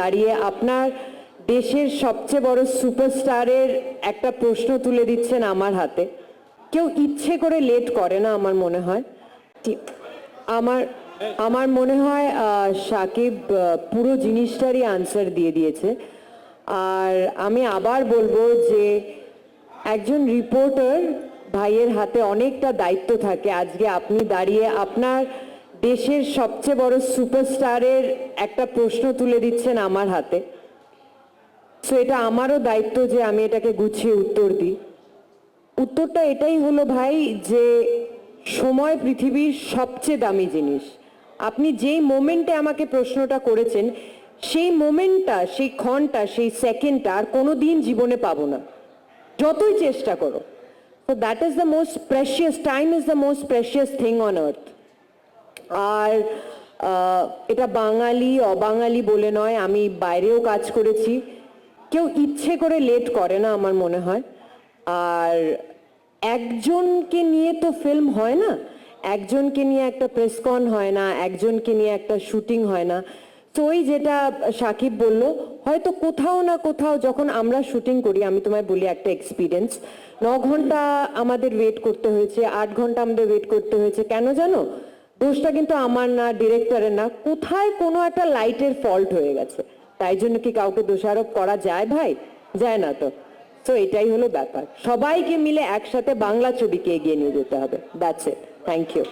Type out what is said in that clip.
দাঁড়িয়ে আপনার দেশের সবচেয়ে বড় সুপারস্টারের একটা প্রশ্ন তুলে দিচ্ছেন আমার হাতে। কেউ ইচ্ছে করে লেট করে না আমার মনে হয়। আমার আমার মনে হয় সাকিব পুরো জিনিসটারই আনসার দিয়ে দিয়েছে। আর আমি আবার বলব যে, একজন রিপোর্টার ভাইয়ের হাতে অনেকটা দায়িত্ব থাকে। আজকে আপনি দাঁড়িয়ে আপনার দেশের সবচেয়ে বড় সুপারস্টারের একটা প্রশ্ন তুলে দিচ্ছেন আমার হাতে। সো এটা আমারও দায়িত্ব যে আমি এটাকে গুছিয়ে উত্তর দিই। উত্তরটা এটাই হলো ভাই যে সময় পৃথিবীর সবচেয়ে দামি জিনিস। আপনি যেই মোমেন্টে আমাকে প্রশ্নটা করেছেন, সেই মোমেন্টটা, সেই ক্ষণটা, সেই সেকেন্ডটা আর কোনো দিন জীবনে পাবো না। যতই চেষ্টা করো। তো that is the most precious time is the most precious thing on earth আর এটা বাঙালি, অবাঙালি বলে নয়, আমি বাইরেও কাজ করেছি। কেউ ইচ্ছে করে লেট করে না আমার মনে হয়। আর একজনকে নিয়ে তো ফিল্ম হয় না। একজনকে নিয়ে একটা প্রেসকন হয় না, একজনকে নিয়ে একটা শুটিং হয় না। তো ওই যেটা সাকিব বলল, হয়তো কোথাও না কোথাও যখন আমরা শুটিং করি, আমি তোমায় বলি একটা এক্সপিরিয়েন্স ন ঘণ্টা আমাদের ওয়েট করতে হয়েছে, আট ঘণ্টা আমাদের ওয়েট করতে হয়েছে। কেন জানো? দোষটা কিন্তু আমার না ডিরেক্টরের না, কোথায় কোনো একটা লাইটের ফল্ট হয়ে গেছে। তাই জন্য কি কাউকে দোষারোপ করা যায় ভাই? যায় না তো। তো এটাই হলো ব্যাপার। সবাইকে মিলে একসাথে বাংলা ছবিকে এগিয়ে নিয়ে যেতে হবে। That's it thank you